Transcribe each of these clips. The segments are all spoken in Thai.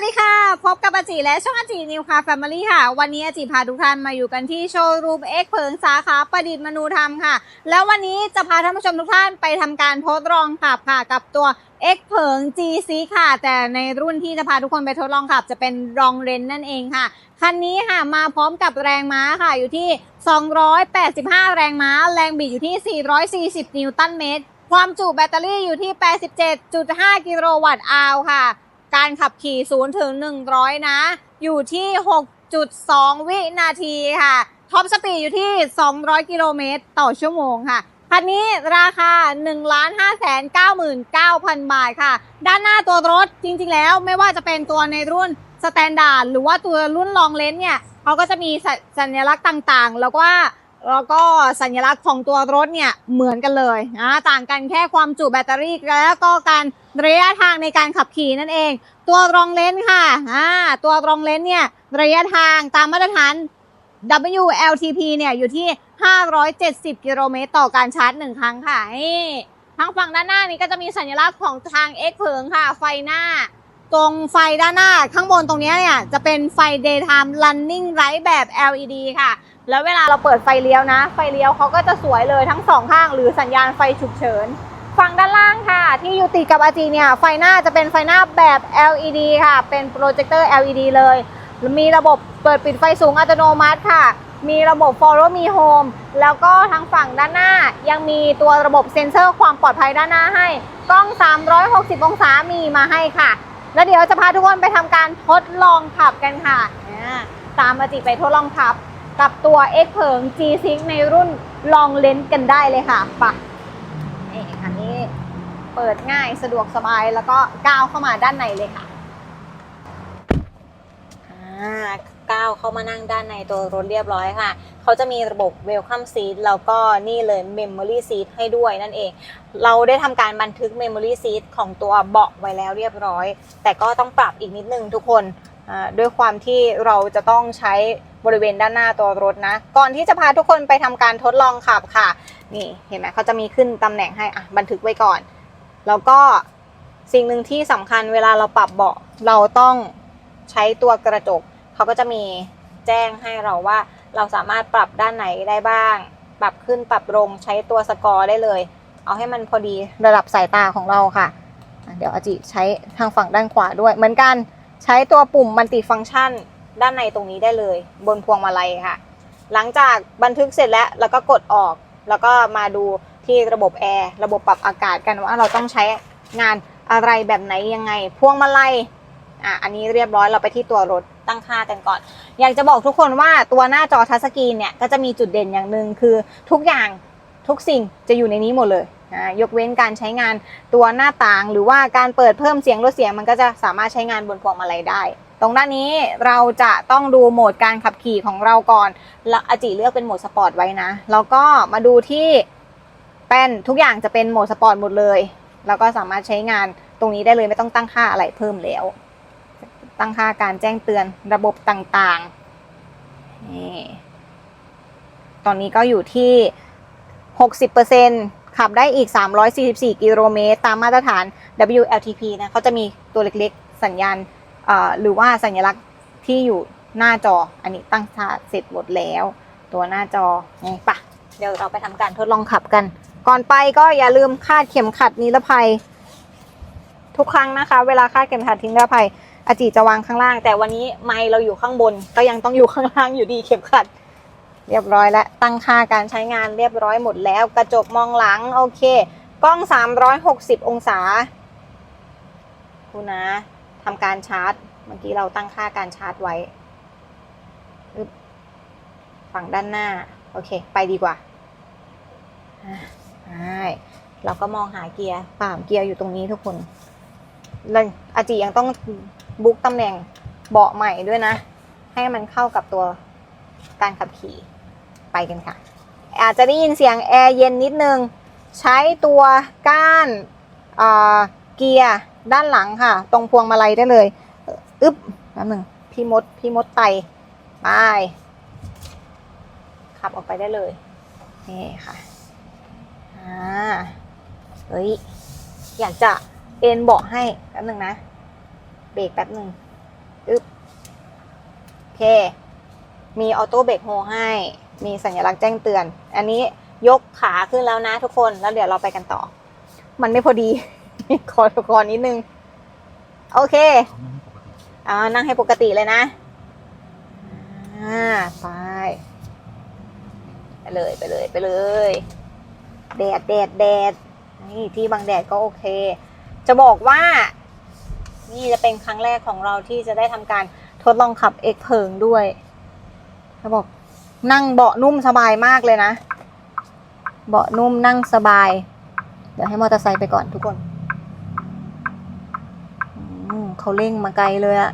วัสดีค่ะ พบกับอาจีและช่องอาจีนิวคาแฟมิลี่ค่ะ วันนี้อาจีพาทุกท่านมาอยู่กันที่โชว์รูมเอ็กเพิงสาขาประดิษฐ์มนูธรรมค่ะ แล้ววันนี้จะพาท่านผู้ชมทุกท่านไปทำการทดลองขับค่ะกับตัว X เพิง GC ค่ะ แต่ในรุ่นที่จะพาทุกคนไปทดลองขับ จะเป็นรองเรนนั่นเองค่ะ คันนี้ค่ะมาพร้อมกับแรงม้าค่ะอยู่ที่ 285 แรงม้า แรงบิดอยู่ที่ 440 นิวตันเมตร ความจุแบตเตอรี่อยู่ที่ 87.5 กิโลวัตต์อาวค่ะ การขับขี่0ถึง100นะ อยู่ที่ 6.2 วินาทีค่ะ ท็อปสปีดอยู่ที่ 200 กิโลเมตรต่อชั่วโมงค่ะคันนี้ราคา 1 5 9 9 0 0 0 บาทค่ะ ด้านหน้าตัวรถจริงๆแล้วไม่ว่าจะเป็นตัวในรุ่นสแตนดาร์ดหรือว่าตัวรุ่นลองเลนเนี่ยเขาก็จะมีสสัญลักษณ์ต่างๆ แล้วก็ แล้วก็สัญลักษณ์ของตัวรถเนี่ยเหมือนกันเลยนะต่างกันแค่ความจุแบตเตอรี่แล้วก็การระยะทางในการขับขี่นั่นเอง ตัวรองเลนค่ะอ่าตัวรองเลนเนี่ยระยะทางตามมาตรฐาน WLTP เนี่ยอยู่ที่ 570 กิโลเมตรต่อการชาร์จ 1 ครั้งค่ะทางฝั่งด้านหน้านี้ก็จะมีสัญลักษณ์ของทาง X เพิงค่ะ ไฟหน้า ตรงไฟด้านหน้าข้างบนตรงนี้เนี่ยจะเป็นไฟ daytime running light แบบ LED ค่ะ แล้วเวลาเราเปิดไฟเลี้ยวนะ ไฟเลี้ยวเขาก็จะสวยเลยทั้งสองข้างหรือสัญญาณไฟฉุกเฉินฝั่งด้านล่างค่ะ ที่อยู่ติดกับอาจีเนี่ยไฟหน้าจะเป็นไฟหน้าแบบ LED ค่ะ เป็นโปรเจคเตอร์ LED เลย มีระบบเปิดปิดไฟสูงอัตโนมัติค่ะ มีระบบ Follow Me Home แล้วก็ทางฝั่งด้านหน้ายังมีตัวระบบเซ็นเซอร์ความปลอดภัยด้านหน้าให้ กล้อง 360 องศามีมาให้ค่ะ แล้วเดี๋ยวจะพาทุกคนไปทำการทดลองขับกันค่ะ ตามมาจิไปทดลองขับ กับตัว X เพิง G6 ในรุ่นลองเลนส์กันได้เลยค่ะปะนี่อันนี้เปิดง่ายสะดวกสบายแล้วก็ก้าวเข้ามาด้านในเลยค่ะอ่าก้าวเข้ามานั่งด้านในตัวรถเรียบร้อยค่ะ เขาจะมีระบบ Welcome Seat แล้วก็นี่เลย Memory Seat ให้ด้วยนั่นเอง เราได้ทำการบันทึก Memory Seat ของตัวเบาะไว้แล้วเรียบร้อย แต่ก็ต้องปรับอีกนิดนึงทุกคนอ่าด้วยความที่เราจะต้องใช้ บริเวณด้านหน้าตัวรถนะ ก่อนที่จะพาทุกคนไปทำการทดลองขับค่ะ นี่เห็นไหมเขาจะมีขึ้นตำแหน่งให้อะบันทึกไว้ก่อน แล้วก็สิ่งหนึ่งที่สำคัญเวลาเราปรับเบาะเราต้องใช้ตัวกระจกเขาก็จะมีแจ้งให้เราว่าเราสามารถปรับด้านไหนได้บ้าง ปรับขึ้นปรับลงใช้ตัวสกอร์ได้เลย เอาให้มันพอดีระดับสายตาของเราค่ะ เดี๋ยวอาจิใช้ทางฝั่งด้านขวาด้วย เหมือนกันใช้ตัวปุ่มมัลติฟัง c t ชัน ด้านในตรงนี้ได้เลย บนพวงมาลัยค่ะ หลังจากบันทึกเสร็จแล้วแล้วก็กดออก แล้วก็มาดูที่ระบบแอร์ระบบปรับอากาศกันว่าเราต้องใช้งานอะไรแบบไหนยังไง พวงมาลัยอะอันนี้เรียบร้อยเราไปที่ตัวรถตั้งค่ากันก่อน อยากจะบอกทุกคนว่าตัวหน้าจอทัชสกรีนเนี่ยก็จะมีจุดเด่นอย่างหนึ่งคือทุกอย่างทุกสิ่งจะอยู่ในนี้หมดเลยยกเว้นการใช้งานตัวหน้าต่าง หรือว่าการเปิดเพิ่มเสียงลดเสียงมันก็จะสามารถใช้งานบนพวงมาลัยได้ ตรงด้านนี้เราจะต้องดูโหมดการขับขี่ของเราก่อนแล้วอาจิเลือกเป็นโหมดสปอร์ตไว้นะ แล้วก็มาดูที่เป็นทุกอย่างจะเป็นโหมดสปอร์ตหมดเลย แล้วก็สามารถใช้งานตรงนี้ได้เลยไม่ต้องตั้งค่าอะไรเพิ่มแล้ว ตั้งค่าการแจ้งเตือนระบบต่างๆนี่ตอนนี้ก็อยู่ที่ 60%ขับได้อีก 344 กิโลเมตร ตามมาตรฐาน WLTP นะเขาจะมีตัวเล็กๆ สัญญาณ หรือว่าสัญลักษณ์ที่อยู่หน้าจอ อันนี้ตั้งค่าเสร็จหมดแล้ว ตัวหน้าจอนี่ปะเดี๋ยวเราไปทำการทดลองขับกัน ก่อนไปก็อย่าลืมคาดเข็มขัดนิรภัย ทุกครั้งนะคะ เวลาคาดเข็มขัดทิ้งนิรภัยอาจิจะวางข้างล่าง แต่วันนี้ไมค์เราอยู่ข้างบน ก็ยังต้องอยู่ข้างล่างอยู่ดีเข็มขัด เรียบร้อยแล้วตั้งค่าการใช้งานเรียบร้อยหมดแล้ว กระจกมองหลังโอเคกล้อง 360 องศาคุณนะ ทำการชาร์จ เมื่อกี้เราตั้งค่าการชาร์จไว้ฝั่งด้านหน้า โอเค ไปดีกว่าใช่เราก็มองหาเกียร์ป่ามเกียร์อยู่ตรงนี้ทุกคนแล้วอาจิยังต้องบุ๊กตำแหน่งเบาะใหม่ด้วยนะ ให้มันเข้ากับตัวการขับขี่ไปกันค่ะ อาจจะได้ยินเสียงแอร์เย็นนิดนึง ใช้ตัวก้านอ่าเกียร์ ด้านหลังค่ะ ตรงพวงมาลัยได้เลยอึ๊บแป๊บหนึ่งพี่มดพี่มดไตไปขับออกไปได้เลยนี่ค่ะอ่าเฮ้ยอยากจะเอ็นเบาะให้แป๊บหนึ่งนะเบรกแป๊บหนึ่งอึ๊บโอเค มีออโต้เบรกโฮให้ มีสัญลักษณ์แจ้งเตือน อันนี้ยกขาขึ้นแล้วนะทุกคนแล้วเดี๋ยวเราไปกันต่อ มันไม่พอดี ขอขอนิดนึง โอเค อ่า นั่งให้ปกติเลยนะ อ่า ไป ไปเลยไปเลยไปเลย แดดแดดแดดนี่ที่บังแดดก็โอเค จะบอกว่า นี่จะเป็นครั้งแรกของเราที่จะได้ทำการทดลองขับเอกเพิงด้วยจะบอกนั่งเบาะนุ่มสบายมากเลยนะ เบาะนุ่มนั่งสบาย เดี๋ยวให้มอเตอร์ไซค์ไปก่อนทุกคน เขาเร่งมาไกลเลยอะ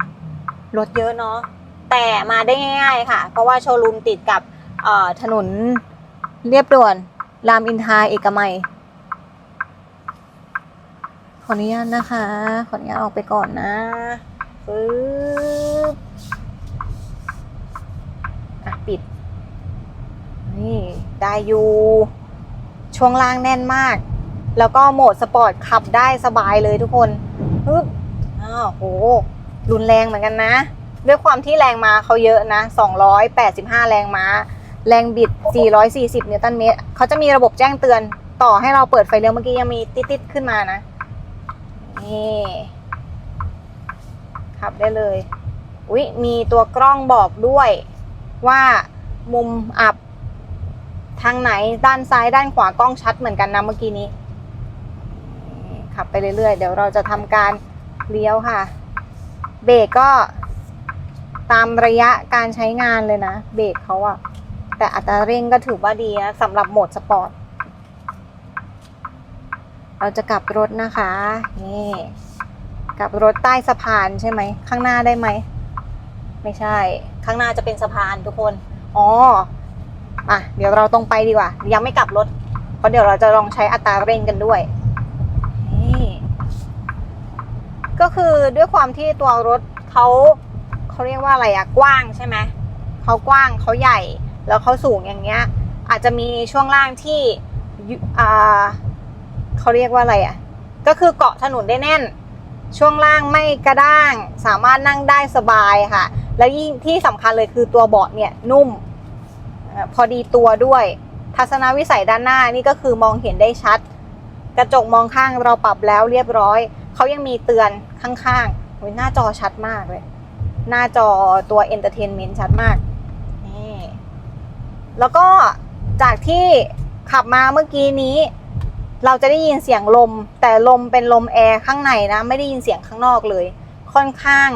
รถเยอะเนาะแต่มาได้ง่ายๆค่ะ เพราะว่าโชว์รูมติดกับถนนเรียบด่วนรามอินทาเอกมัย ขออนุญาตนะคะ ขออนุญาตออกไปก่อนนะปึ๊บอะปิด นี่ได้อยู่ช่วงล่างแน่นมาก แล้วก็โหมดสปอร์ตขับได้สบายเลยทุกคน โห รุนแรงเหมือนกันนะ ด้วยความที่แรงม้าเขาเยอะนะ 285 แรงม้า แรงบิด 440 นิวตันเมตร เขาจะมีระบบแจ้งเตือน ต่อให้เราเปิดไฟเลี้ยวเมื่อกี้ยังมีติดๆขึ้นมานะ นี่ ขับได้เลย อุ๊ย มีตัวกล้องบอกด้วยว่ามุมอับทางไหนด้านซ้ายด้านขวากล้องชัดเหมือนกันนะเมื่อกี้นี้ ขับไปเรื่อยๆ เดี๋ยวเราจะทำการ เลี้ยวค่ะ เบรกก็ตามระยะการใช้งานเลยนะ เบรกเขาอะแต่อัตราเร่งก็ถือว่าดีนะสำหรับโหมดสปอร์ต เราจะกลับรถนะคะ นี่กลับรถใต้สะพานใช่ไหม ข้างหน้าได้ไหม ไม่ใช่ ข้างหน้าจะเป็นสะพานทุกคน อ๋ออะเดี๋ยวเราตรงไปดีกว่า ยังไม่กลับรถ เพราะเดี๋ยวเราจะลองใช้อัตราเร่งกันด้วย นี่ ก็คือด้วยความที่ตัวรถเขาเขาเรียกว่าอะไรอะกว้างใช่ไหมเขากว้างเขาใหญ่แล้วเขาสูงอย่างเงี้ย อาจจะมีช่วงล่างที่อ่าเขาเรียกว่าอะไรอะก็คือเกาะถนนได้แน่น ช่วงล่างไม่กระด้าง สามารถนั่งได้สบายค่ะ แล้วยิ่งที่สำคัญเลยคือตัวเบาะเนี่ยนุ่มพอดีตัวด้วย ทัศนวิสัยด้านหน้านี่ก็คือมองเห็นได้ชัด กระจกมองข้างเราปรับแล้วเรียบร้อย เขายังมีเตือนข้างๆโอ้ยหน้าจอชัดมากเลย หน้าจอตัว Entertainment ชัดมากนี่แล้วก็จากที่ขับมาเมื่อกี้นี้ เราจะได้ยินเสียงลม แต่ลมเป็นลมแอร์ข้างในนะ ไม่ได้ยินเสียงข้างนอกเลย ค่อนข้าง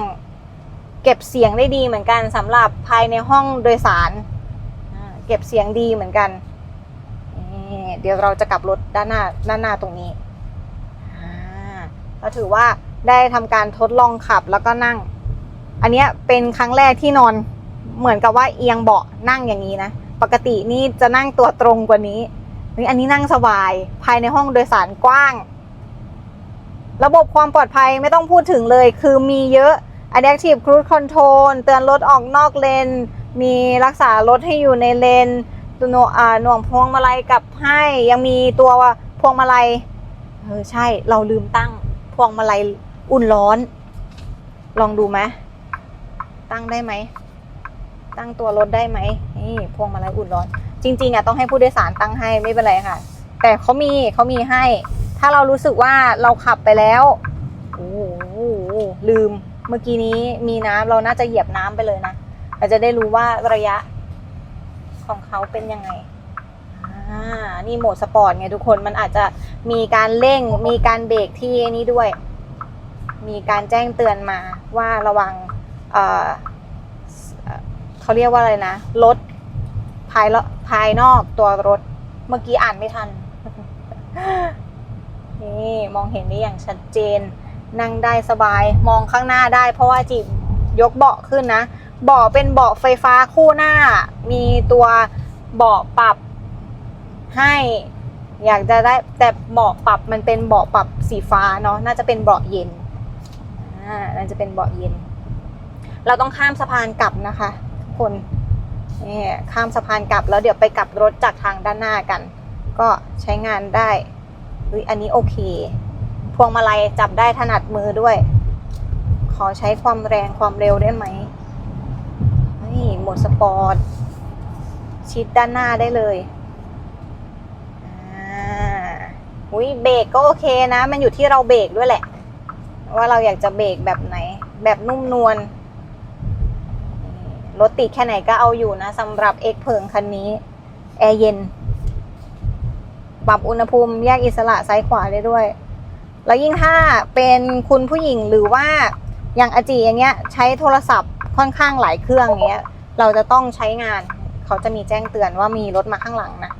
เก็บเสียงได้ดีเหมือนกันสำหรับภายในห้องโดยสาร เก็บเสียงดีเหมือนกัน เดี๋ยวเราจะกลับรถด้านหน้าด้านหน้าตรงนี้ เราถือว่าได้ทำการทดลองขับแล้วก็นั่ง อันนี้เป็นครั้งแรกที่นอนเหมือนกับว่าเอียงเบาะนั่งอย่างนี้นะ ปกตินี่จะนั่งตัวตรงกว่านี้นี่อันนี้นั่งสบายภายในห้องโดยสารกว้าง ระบบความปลอดภัยไม่ต้องพูดถึงเลย คือมีเยอะ Adaptive Cruise Control เตือนรถออกนอกเลน มีรักษารถให้อยู่ในเลนตัวหน่วงอ่าหน่วงพวงมาลัยกลับให้ ยังมีตัวพวงมาลัยเออใช่เราลืมตั้ง วงมาลัยอุ่นร้อน ลองดูไหมตั้งได้ไหม ตั้งตัวรถได้ไหมนี่พวงมาลัยอุ่นร้อน จริง ๆอะต้องให้ผู้โดยสารตั้งให้ไม่เป็นไรค่ะ แต่เขามีเขามีให้ ถ้าเรารู้สึกว่าเราขับไปแล้วโอ้โหลืมเมื่อกี้นี้มีน้ำเราน่าจะเหยียบน้ำไปเลยนะเราจะได้รู้ว่าระยะของเขาเป็นยังไง อ่า นี่โหมดสปอร์ตไงทุกคน มันอาจจะมีการเร่ง มีการเบรกที่นี้ด้วย มีการแจ้งเตือนมาว่าระวัง เอ่อเขาเรียกว่าอะไรนะ รถภายภายนอกตัวรถ เมื่อกี้อ่านไม่ทัน นี่มองเห็นได้อย่างชัดเจน นั่งได้สบาย มองข้างหน้าได้ เพราะว่าจีบยกเบาะขึ้นนะ เบาะเป็นเบาะไฟฟ้าคู่หน้า มีตัวเบาะปรับ ให้ อยากจะได้แต่เบาะปรับมันเป็นเบาะปรับสีฟ้าเนาะน่าจะเป็นเบาะเย็นอ่าน่าจะเป็นเบาะเย็น เราต้องข้ามสะพานกลับนะคะคนนี่ข้ามสะพานกลับแล้วเดี๋ยวไปกลับรถจากทางด้านหน้ากัน ก็ใช้งานได้เฮ้ยอันนี้โอเค พวงมาลัยจับได้ถนัดมือด้วย ขอใช้ความแรงความเร็วได้ไหมนี่โหมดสปอร์ต ชิดด้านหน้าได้เลย อ่าอุ้ยเบรกก็โอเคนะ มันอยู่ที่เราเบรกด้วยแหละ ว่าเราอยากจะเบรกแบบไหน แบบนุ่มนวลรถติดแค่ไหนก็เอาอยู่นะสำหรับ X เพิงคันนี้ แอร์เย็น ปรับอุณหภูมิแยกอิสระซ้ายขวาได้ด้วย แล้วยิ่งถ้าเป็นคุณผู้หญิงหรือว่าอย่างอาจีอย่างเงี้ย ใช้โทรศัพท์ค่อนข้างหลายเครื่องเงี้ย เราจะต้องใช้งาน เขาจะมีแจ้งเตือนว่ามีรถมาข้างหลังนะ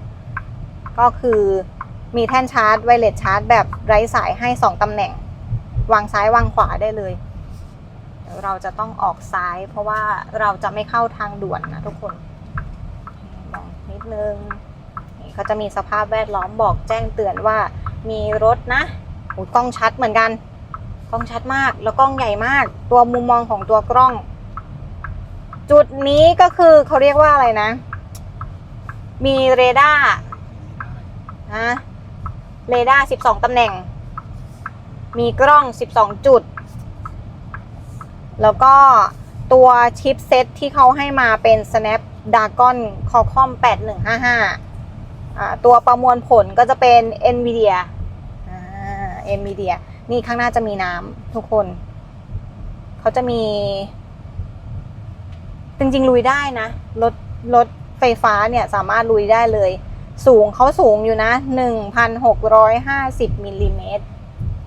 ก็คือมีแท่นชาร์จไวเลสชาร์จแบบไร้สายให้ 2 ตำแหน่ง วางซ้ายวางขวาได้เลยเดี๋ยวเราจะต้องออกซ้าย เพราะว่าเราจะไม่เข้าทางด่วนนะทุกคนมองนิดนึงนี่เขาจะมีสภาพแวดล้อมบอกแจ้งเตือนว่ามีรถนะโอ้กล้องชัดเหมือนกัน กล้องชัดมากแล้วกล้องใหญ่มาก ตัวมุมมองของตัวกล้อง จุดนี้ก็คือเขาเรียกว่าอะไรนะ มีเรดาร์ นะเรดาร์12 ตำแหน่ง มีกล้อง 12 จุด แล้วก็ตัวชิปเซ็ตที่เขาให้มาเป็น Snapdragon Qualcomm 8155อ่าตัวประมวลผลก็จะเป็น NVIDIA อ่า NVIDIA นี่ข้างหน้าจะมีน้ำทุกคน เขาจะมี จริงๆ ลุยได้นะ รถรถไฟฟ้าเนี่ยสามารถลุยได้เลย สูงเขาสูงอยู่นะ 1,650มิลลิเมตร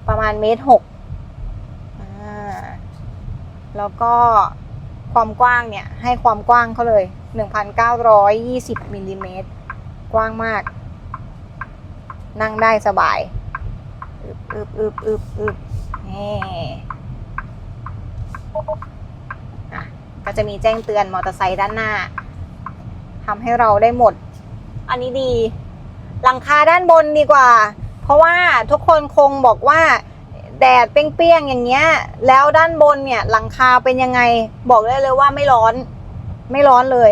ประมาณเมตรหกแล้วก็ความกว้างเนี่ย ให้ความกว้างเขาเลย 1,920มิลลิเมตรกว้างมาก นั่งได้สบายอึบอึบอึบอึบอึบนี่ก็จะมีแจ้งเตือนมอเตอร์ไซค์ด้านหน้าทำให้เราได้หมด อันนี้ดี หลังคาด้านบนดีกว่า เพราะว่าทุกคนคงบอกว่า แดดเปรี้ยงๆอย่างเงี้ย แล้วด้านบนเนี่ย หลังคาเป็นยังไง บอกได้เลยว่าไม่ร้อน ไม่ร้อนเลย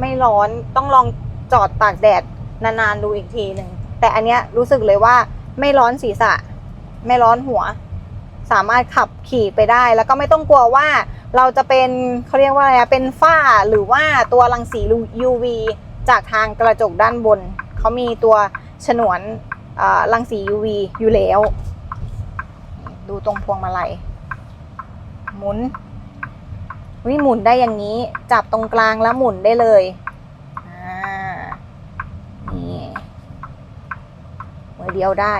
ไม่ร้อนต้องลองจอดตากแดดนานๆดูอีกทีหนึ่งแต่อันเนี้ยรู้สึกเลยว่าไม่ร้อนศีรษะ ไม่ร้อนหัว สามารถขับขี่ไปได้ แล้วก็ไม่ต้องกลัวว่าเราจะเป็นเขาเรียกว่าอะไรเป็นฝ้าหรือว่าตัวรังสี UV จากทางกระจกด้านบน เขามีตัวฉนวนรังสี UV อยู่แล้ว ดูตรงพวงมาลัย หมุนวิหมุนได้อย่างนี้ จับตรงกลางแล้วหมุนได้เลยนี่มือเดียวได้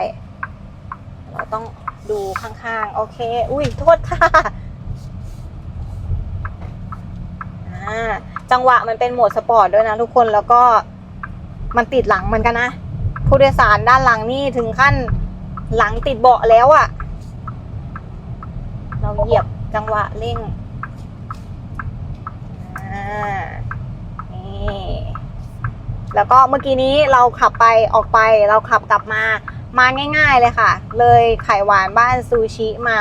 เราต้องดูข้างๆ โอเค อุ้ยโทษค่ะอ่า จังหวะมันเป็นโหมดสปอร์ตด้วยนะทุกคนแล้วก็มันติดหลังเหมือนกันนะผู้โดยสารด้านหลังนี่ถึงขั้นหลังติดเบาะแล้วอะ่ะ เราเหยียบจังหวะเร่งนี่แล้วก็เมื่อกี้นี้เราขับไปออกไปเราขับกลับมามาง่าย ๆเลยค่ะ เลยไข่หวานบ้านซูชิมา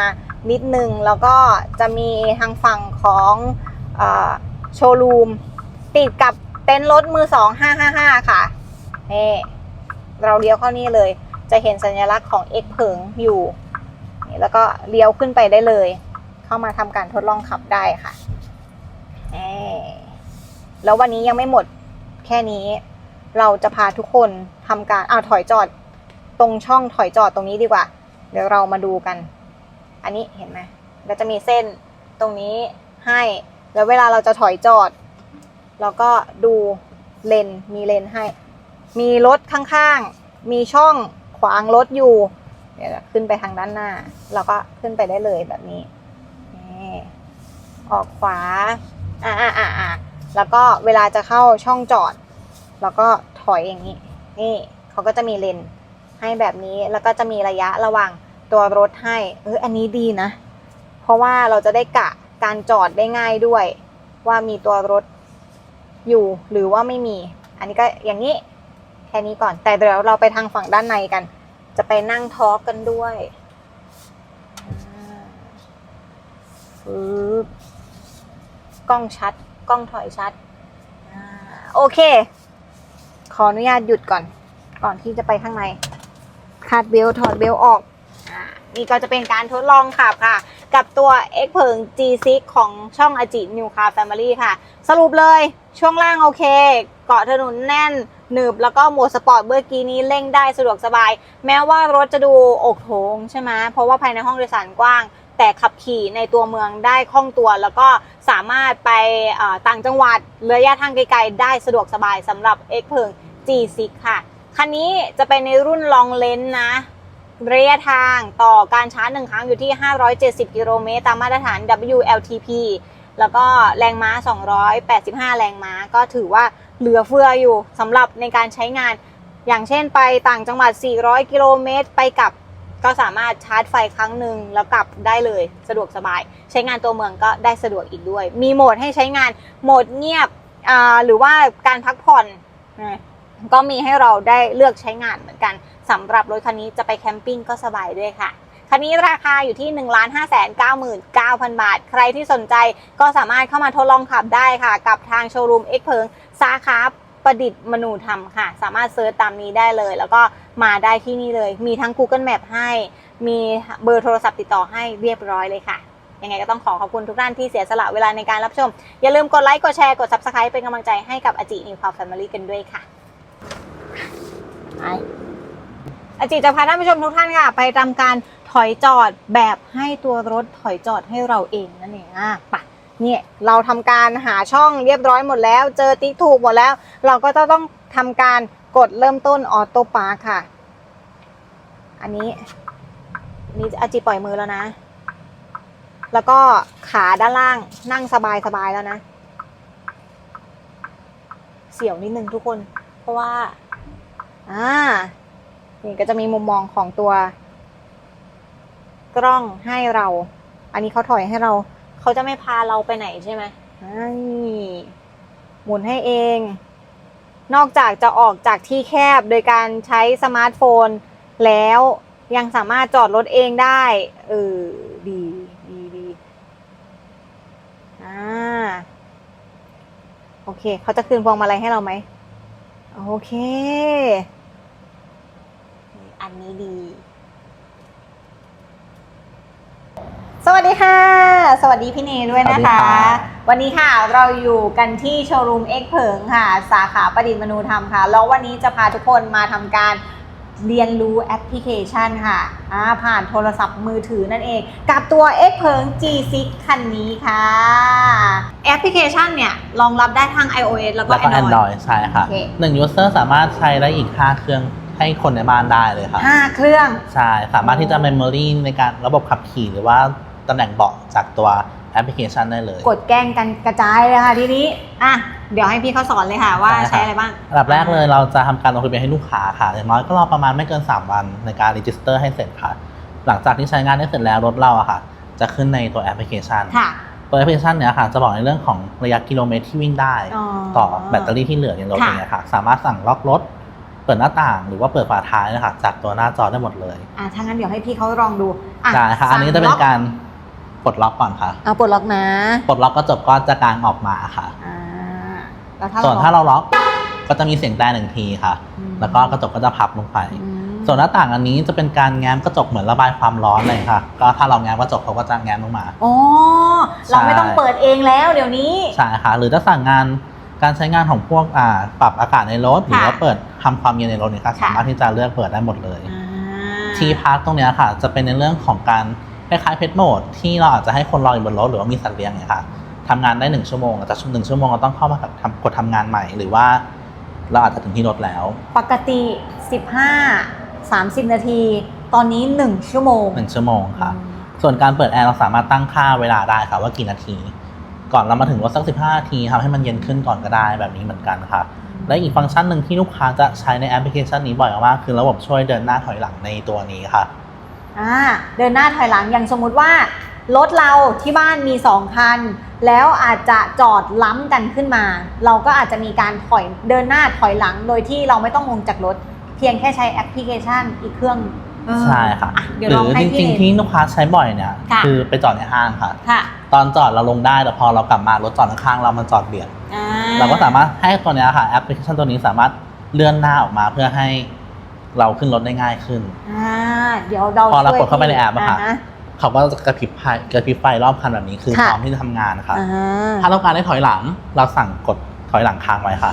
นิดนึง แล้วก็จะมีทางฝั่งของอ โชว์รูม ติดกับเต็นท์รถมือสองห้าห้าห้าค่ะนี่เราเลี้ยวเข้านี่เลย จะเห็นสัญลักษณ์ของ X เผิงอยู่นี่แล้วก็เลี้ยวขึ้นไปได้เลย เข้ามาทำการทดลองขับได้ค่ะนี่แล้ววันนี้ยังไม่หมดแค่นี้ เราจะพาทุกคนทำการอ้าถอยจอดตรงช่องถอยจอดตรงนี้ดีกว่า เดี๋ยวเรามาดูกัน อันนี้เห็นไหมเราจะมีเส้นตรงนี้ให้ แล้วเวลาเราจะถอยจอด เราก็ดูเลนมีเลนให้ มีรถข้างๆ มีช่องขวางรถอยู่ เดี๋ยวขึ้นไปทางด้านหน้า เราก็ขึ้นไปได้เลยแบบนี้นี่ออกขวา อ่าอ่าอ่าอ่าแล้วก็เวลาจะเข้าช่องจอดเราก็ถอยอย่างนี้ นี่เขาก็จะมีเลนให้แบบนี้ แล้วก็จะมีระยะระหว่างตัวรถให้ เอออันนี้ดีนะ เพราะว่าเราจะได้กะ การจอดได้ง่ายด้วย ว่ามีตัวรถอยู่หรือว่าไม่มี อันนี้ก็อย่างนี้แค่นี้ก่อน แต่เดี๋ยวเราไปทางฝั่งด้านในกัน จะไปนั่งทอล์กกันด้วยปึ๊บกล้องชัด กล้องถอยชัดอโอเค ขออนุญาตหยุดก่อน ก่อนที่จะไปข้างในคาดเบลต์ถอดเบลต์ออกอนี่ก็จะเป็นการทดลองขับค่ะ กับตัว X เพิง G6 ของช่องอจิ New Car Family ค่ะ สรุปเลยช่วงล่างโอเค เกาะถนนแน่นหนึบแล้วก็โหมดสปอร์ตเมื่อกี้นี้เร่งได้สะดวกสบาย แม้ว่ารถจะดูอกโถงใช่ไหมเพราะว่าภายในห้องโดยสารกว้าง แต่ขับขี่ในตัวเมืองได้คล่องตัว แล้วก็สามารถไปต่างจังหวัดระยะทางไกลๆได้สะดวกสบายสำหรับ X เพิง G6 ค่ะ คันนี้จะเป็นในรุ่นลองเลนนะ ระยะทางต่อการชาร์จหนึ่งครั้งอยู่ที่ 570 กิโลเมตรตามมาตรฐาน WLTP แล้วก็แรงม้า 285 แรงม้า ก็ถือว่าเหลือเฟืออยู่สำหรับในการใช้งาน อย่างเช่นไปต่างจังหวัด 400 กิโลเมตรไปกลับก็สามารถชาร์จไฟครั้งหนึ่งแล้วกลับได้เลยสะดวกสบาย ใช้งานตัวเมืองก็ได้สะดวกอีกด้วย มีโหมดให้ใช้งานโหมดเงียบอ่าหรือว่าการพักผ่อน ก็มีให้เราได้เลือกใช้งานเหมือนกันสำหรับรถคันนี้จะไปแคมปิ้งก็สบายด้วยค่ะคันนี้ราคาอยู่ที่ 1 5 9 9 9 0 0 บาท ใครที่สนใจก็สามารถเข้ามาทดลองขับได้ค่ะ กับทางโชว์รูมเอ็กเพิงสาขาประดิษฐ์มนูธรรมค่ะ สามารถเซิร์ชตามนี้ได้เลย แล้วก็มาได้ที่นี่เลย มีทั้ง Google Map ให้ มีเบอร์โทรศัพท์ติดต่อให้เรียบร้อยเลยค่ะ ยังไงก็ต้องขอขอบคุณทุกท่านที่เสียสละเวลาในการรับชม อย่าลืมกดไลค์ กดแชร์ กด Subscribe เป็นกำลังใจให้กับอจินิวคาวแฟมิลี่กันด้วยค่ะ ไปอาจิจะพาท่านผู้ชมทุกท่านค่ะ ไปทำการถอยจอดแบบให้ตัวรถถอยจอดให้เราเองนั่นเองอะไปเนี่ยเราทำการหาช่องเรียบร้อยหมดแล้ว เจอติ๊กถูกหมดแล้ว เราก็จะต้องทำการกดเริ่มต้นออโต้ปาร์ค่ะ อันนี้นี่อาจิปล่อยมือแล้วนะ แล้วก็ขาด้านล่างนั่งสบายสบายแล้วนะ เสียวนิดนึงทุกคน เพราะว่า อ่า นี่ก็จะมีมุมมองของตัว กล้องให้เรา อันนี้เขาถอยให้เรา เขาจะไม่พาเราไปไหนใช่ไหมนี่หมุนให้เอง นอกจากจะออกจากที่แคบโดยการใช้สมาร์ทโฟน แล้วยังสามารถจอดรถเองได้เออดีดีดีอ่าโอเค เขาจะคืนพวงมาลัยให้เราไหม โอเค อันนี้ดี สวัสดีค่ะ สวัสดีพี่เนด้วยนะคะสวัสดีครับวันนี้ค่ะเราอยู่กันที่โชว์รูมเอ็กเผิงค่ะ สาขาประดิษฐ์มนูธรรมค่ะ แล้ววันนี้จะพาทุกคนมาทำการ เรียนรู้แอปพลิเคชันค่ะอ่าผ่านโทรศัพท์มือถือนั่นเอง กับตัว X เพิง G6 คันนี้ค่ะ แอปพลิเคชันเนี่ยรองรับได้ทั้ง iOS แล้วก็แล้วก็ Android Android ใช่ค่ะโอเคหนึ่งยูเซอร์สามารถใช้ได้อีก 5 เครื่องให้คนในบ้านได้เลยค่ะห้าเครื่อง ใช่ สามารถที่จะ Memory ในการระบบขับขี่หรือว่าตำแหน่งเบาะจากตัว แอปพลิเคชันได้เลย กดแกล้งกันกระจายเลยค่ะทีนี้อะเดี๋ยวให้พี่เขาสอนเลยค่ะว่าได้ค่ะใช้อะไรบ้างอันดับแรกเลยเราจะทำการลงทะเบียนให้ลูกค้าค่ะอย่างน้อยก็รอประมาณไม่เกิน 3 วันในการรีจิสเตอร์ให้เสร็จค่ะ หลังจากที่ใช้งานได้เสร็จแล้วรถเราอะค่ะ จะขึ้นในตัวแอปพลิเคชันค่ะตัวแอปพลิเคชันเนี้ยค่ะจะบอกในเรื่องของระยะกิโลเมตรที่วิ่งได้อ๋อต่อแบตเตอรี่ที่เหลือในรถค่ะอย่างเงี้ยค่ะ สามารถสั่งล็อกรถเปิดหน้าต่างหรือว่าเปิดฝาท้ายนะคะจากตัวหน้าจอได้หมดเลยอะถ้างั้นเดี๋ยวให้พี่เขาลองดูอะได้ค่ะอันนี้จะเป็นสั่งล็การ ปลดล็อกก่อนค่ะเอาปลดล็อกนะ ปลดล็อกก็จบก็จะกางออกมาค่ะอ่าแล้วถ้าส่วนถ้าเราล็อกก็จะมีเสียงแต่หนึ่งทีค่ะอืมแล้วก็กระจกก็จะพับลงไปอืมส่วนหน้าต่างอันนี้จะเป็นการแง้มกระจกเหมือนระบายความร้อนเลยค่ะ ก็ถ้าเราแง้มกระจกเขาก็จะแง้มลงมาอ๋อเราไม่ต้องเปิดเองแล้วเดี๋ยวนี้ ใช่ค่ะ หรือถ้าสั่งงานการใช้งานของพวกอ่าปรับอากาศในรถ หรือว่าเปิดทำความเย็นในรถเนี่ยค่ะค่ะสามารถที่จะเลือกเปิดได้หมดเลยอ่าทีพาร์ทตรงเนี้ยค่ะ จะเป็นในเรื่องของการ คล้ายๆเพจโหมดที่เราอาจจะให้คนรออยู่บนรถหรือว่ามีสัตว์เลี้ยงเนี่ยค่ะทำงานได้หนึ่งชั่วโมงแต่หนึ่งชั่วโมงเราต้องเข้ามากับทำกดทำงานใหม่ หรือว่าเราอาจจะถึงที่รถแล้ว ปกติ 15 30 นาที ตอนนี้ 1 ชั่วโมงหนึ่งชั่วโมงค่ะ ส่วนการเปิดแอร์เราสามารถตั้งค่าเวลาได้ค่ะว่ากี่นาที ก่อนเรามาถึงรถสักสิบห้านาทีทำให้มันเย็นขึ้นก่อนก็ได้แบบนี้เหมือนกันค่ะ และอีกฟังก์ชันหนึ่งที่ลูกค้าจะใช้ในแอปพลิเคชันนี้บ่อยมากๆคือระบบช่วยเดินหน้าถอยหลังในตัวนี้ค่ะ อ่าเดินหน้าถอยหลังอย่างสมมุติว่ารถเราที่บ้านมี 2 คัน แล้วอาจจะจอดล้ำกันขึ้นมา เราก็อาจจะมีการถอยเดินหน้าถอยหลังโดยที่เราไม่ต้องลงจากรถ เพียงแค่ใช้แอปพลิเคชันอีกเครื่องเออใช่ค่ะอ่เดี๋ยวหรืลองอให้จริงๆพี่ที่ลูกค้าใช้บ่อยเนี่ยค่ะคือไปจอดในห้างค่ะค่ะ ตอนจอดเราลงได้แต่พอเรากลับมารถจอดข้างๆเรามันจอดเบียดอ่เราก็สามารถให้ตัวเนี้ยค่ะแอปพลิเคชันตัวนี้สามารถเลื่อนหน้าออกมาเพื่อให้ เราขึ้นรถได้ง่ายขึ้น อ่าเดี๋ยวเราพอเราช่วยกดเข้าไปในแอปอะค่ะอ่าฮเขาก็จะกระพริบไฟกระพริบไฟรอบคันแบบนี้คือค่ะพร้อมที่จะทำงานค่ะอ่าถ้าเราการได้ถอยหลัง เราสั่งกดถอยหลังค้างไว้ค่ะ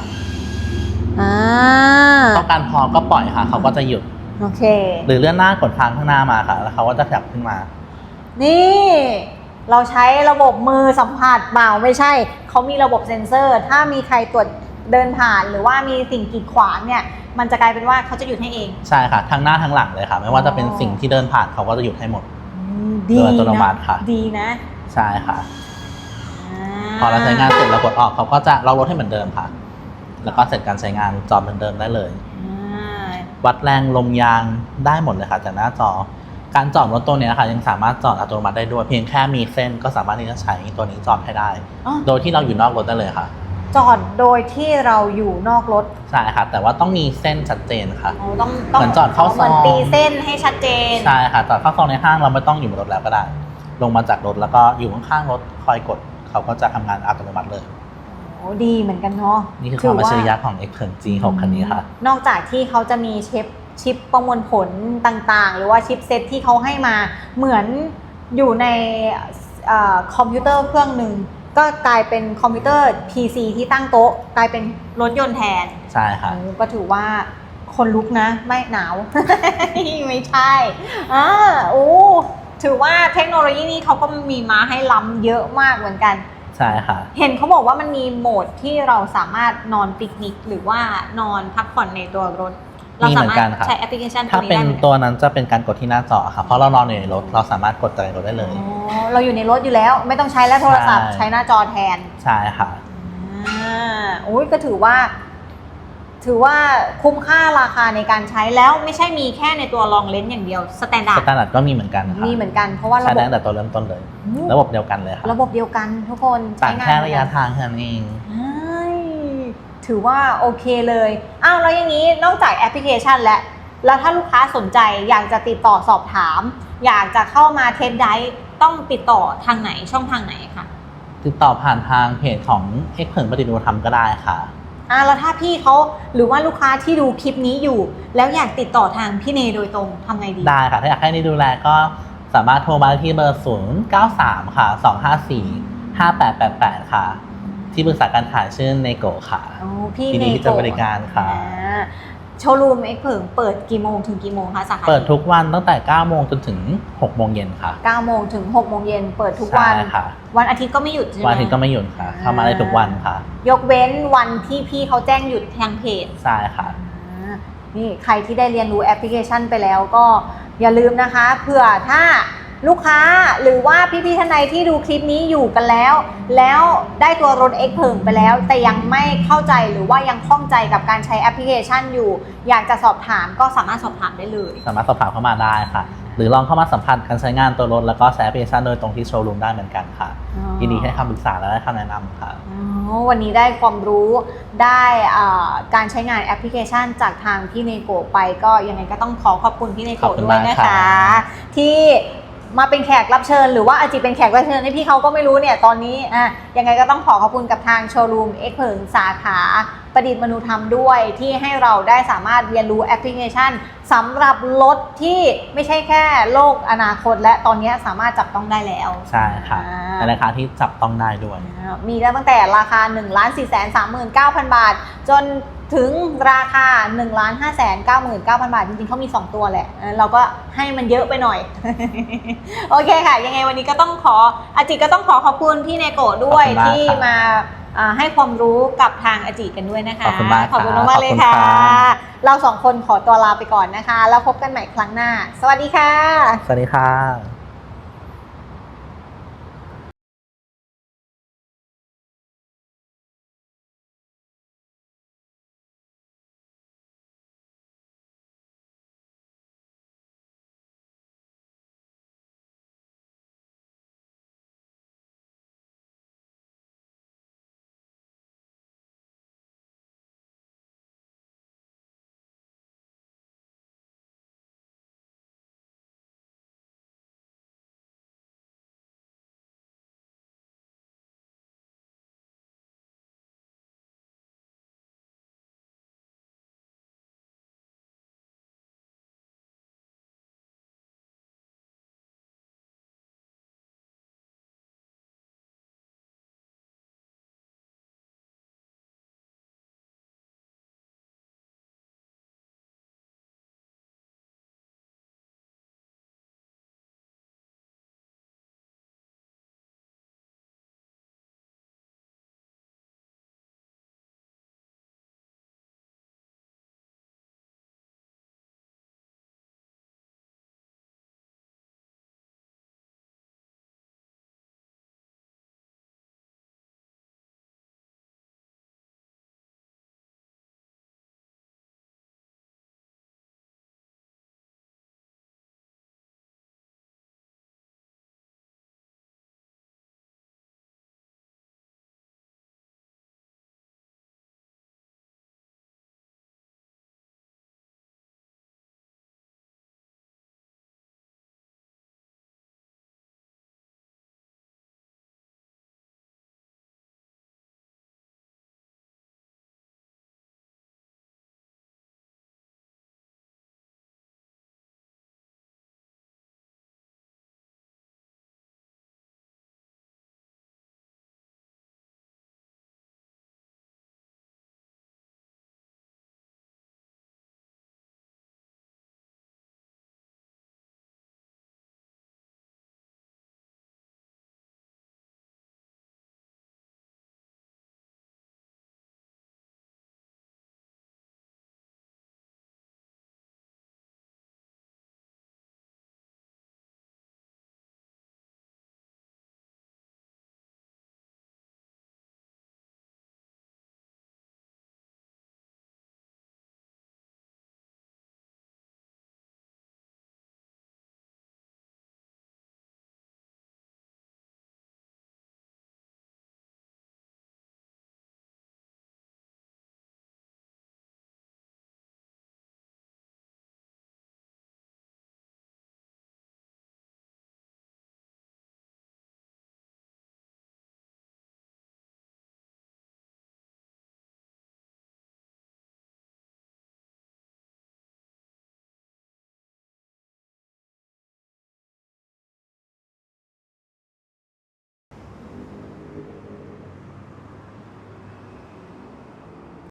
อ่าต้องการพอก็ปล่อยค่ะ เขาก็จะหยุดโอเค หรือเลื่อนหน้ากดค้างข้างหน้ามาค่ะ แล้วเขาก็จะขยับขึ้นมา นี่ เราใช้ระบบมือสัมผัสเปล่าไม่ใช่ เขามีระบบเซ็นเซอร์ ถ้ามีใครตรวจ เดินผ่านหรือว่ามีสิ่งกีดขวางเนี่ย มันจะกลายเป็นว่าเขาจะหยุดให้เอง ใช่ค่ะทั้งหน้าทั้งหลังเลยค่ะ ไม่ว่าจะเป็นสิ่งที่เดินผ่านเขาก็จะหยุดให้หมดดีโดยอัตโนมันะติค่ะ ดีนะ ใช่ค่ะาพอเราใช้งานเสร็จเรากดออกเขาก็จะล็อกรถให้เหมือนเดิมค่ะ แล้วก็เสร็จการใช้งานจอเหมือนเดิมได้เลยอ่าวัดแรงลมยางได้หมดเลยค่ะจากหน้าจอ การจอดรถตัวเนี้ยค่ะยังสามารถจอดอัตโนมัติได้ด้วย เพียงแค่มีเส้นก็สามารถที่จะใช้ตัวนี้จอดให้ได้อ๋อโดยที่เราอยู่นอกรถได้เลยค่ะ จอดโดยที่เราอยู่นอกรถใช่ค่ะ แต่ว่าต้องมีเส้นชัดเจนค่ะ อ๋อต้องต้องเหมือนจอดเข้าซองเหมือนตีเส้นให้ชัดเจน ใช่ค่ะจอดเข้าซองในห้างเราไม่ต้องอยู่บนรถแล้วก็ได้ ลงมาจากรถแล้วก็อยู่ข้างๆรถคอยกด เขาก็จะทำงานอัตโนมัติเลย โอ้ดีเหมือนกันเนาะนี่คือความอัจฉริยะของ X 1 G6 คันนี้ค่ะ นอกจากที่เขาจะมีชิปชิปประมวลผลต่างๆ หรือว่าชิปเซตที่เขาให้มาเหมือนอยู่ในเออคอมพิวเตอร์เครื่องหนึ่ง ก็กลายเป็นคอมพิวเตอร์ PC ที่ตั้งโต๊ะ กลายเป็นรถยนต์แทนใช่ค่ะโอ้ก็ถือว่าคนลุกนะ ไม่หนาว ไม่ใช่อ่าโอ้ถือว่าเทคโนโลยีนี้เขาก็มีมาให้ล้ำเยอะมากเหมือนกัน ใช่ค่ะ เห็นเขาบอกว่ามันมีโหมดที่เราสามารถนอนปิกนิก หรือว่านอนพักผ่อนในตัวรถ เรามีเหสามือนมารกัถนครับ ใช้แอปพลิเคชันตัถ้าวนี้เป็นได้ไหมตัวนั้นจะเป็นการกดที่หน้าจอค่ะเพราะเรานอนอยู่ในรถเราสามารถกดจากในรถได้เลย อ๋อเราอยู่ในรถอยู่แล้ว ไม่ต้องใช้แล้วโทรศัพท์ใช่ ใช้หน้าจอแทนใช่ค่ะ อ่าโอ้ยก็ถือว่า ถือว่าคุ้มค่าราคาในการใช้แล้วไม่ใช่มีแค่ในตัวรองเลนส์อย่างเดียวสแตนดาสร์ดแตนดาร์ดก็มีเหมือนกันค่ะมีเหมือนกันเพราะว่าระใช้บได้บตั้งแต่ตัวเริ่มต้นเลย อืมระบบเดียวกันเลยค่ะระบบเดียวกันทุกคนต่างใช้งนแค่ระยะเหมือนกันทางแค่นั้นเองใช่ ถือว่าโอเคเลยอ้าวแล้วอย่างนี้นอกจากแอปพลิเคชันแล้วแล้วถ้าลูกค้าสนใจอยากจะติดต่อสอบถาม อยากจะเข้ามาเทสไดฟ์ต้องติดต่อทางไหนช่องทางไหนคะติดต่อผ่านทางเพจของ X เผิงประดิษฐ์อุปธรรมก็ได้ค่ะอ่าแล้วถ้าพี่เขาหรือว่าลูกค้าที่ดูคลิปนี้อยู่ แล้วอยากติดต่อทางพี่เนโดยตรงทำไงดีได้ค่ะ ถ้าอยากให้นี่ดูแลก็สามารถโทรมาที่เบอร์ 0 9 3 ค่ะ 254 5888 ค่ะ ที่ปรึกษาการขายชื่อเนโกะค่ะโอ้พี่ยินเนดีที่โกจะบริการค่ะอ่าโชว์รูมเอ็กเผิงเปิดกี่โมงถึงกี่โมงคะสาขาเปิดทุกวันตั้งแต่ 9 โมงจนถึง 6 โมงเย็นค่ะ9โมงถึง6โมงเย็นเปิดทุกวัน ใช่ค่ะ วันอาทิตย์ก็ไม่หยุดใช่ไหม วันอาทิตย์ก็ไม่หยุดค่ะ เข้ามาได้ทุกวันค่ะ ยกเว้นวันที่พี่เขาแจ้งหยุดทางเพจใช่ค่ะ อ่านี่ใครที่ได้เรียนรู้แอปพลิเคชันไปแล้วก็อย่าลืมนะคะ เผื่อถ้า ลูกค้าหรือว่าพี่ๆท่านใดที่ดูคลิปนี้อยู่กันแล้ว แล้วได้ตัวรถ X เพิงไปแล้ว แต่ยังไม่เข้าใจหรือว่ายังข้องใจกับการใช้แอปพลิเคชันอยู่ อยากจะสอบถามก็สามารถสอบถามได้เลย สามารถสอบถามเข้ามาได้ค่ะ หรือลองเข้ามาสัมผัสการใช้งานตัวรถ แล้วก็ใช้แอปพลิเคชันโดยตรงที่โชว์รูมได้เหมือนกันค่ะยินดีให้คำปรึกษาและให้คำแนะนำค่ะ อ๋อวันนี้ได้ความรู้ได้อ่าการใช้งานแอปพลิเคชันจากทางพี่เนโกะไปก็ยังไงก็ต้องขอขอบคุณพี่เนขอบโกะคุณด้วยมากนะครัคะ บ ที่ มาเป็นแขกรับเชิญ หรือว่าอาจจะเป็นแขกรับเชิญให้พี่เขาก็ไม่รู้เนี่ยตอนนี้อะยังไงก็ต้องขอขอบคุณกับทางโชว์รูมเอ็กเพิงสาขา ประดิษฐ์มนุธรรมด้วย ที่ให้เราได้สามารถเรียนรู้แอปพลิเคชันสำหรับรถที่ไม่ใช่แค่โลกอนาคต และตอนนี้สามารถจับต้องได้แล้วใช่ค่ะอ่าในราคาที่จับต้องได้ด้วย มีตั้งแต่ราคา 1 4 3 9 0 0 0 บาท จนถึงราคา 1 5 9 9 0 0 0 บาท จริงๆเขามี 2 ตัวแหละเออเราก็ให้มันเยอะไปหน่อย โอเคค่ะ ยังไงวันนี้ก็ต้องขออาจิก็ต้องขอขอบคุณพี่เนโกะด้วยขอบคุณมากที่ครับมาอ่า ให้ความรู้กับทางอาจิกันด้วยนะคะ ขอบคุณมากขอบคุณครับมากๆเลยขอบคุณค่ะครับเราสองคนขอตัวลาไปก่อนนะคะ แล้วพบกันใหม่ครั้งหน้า สวัสดีค่ะ สวัสดีค่ะ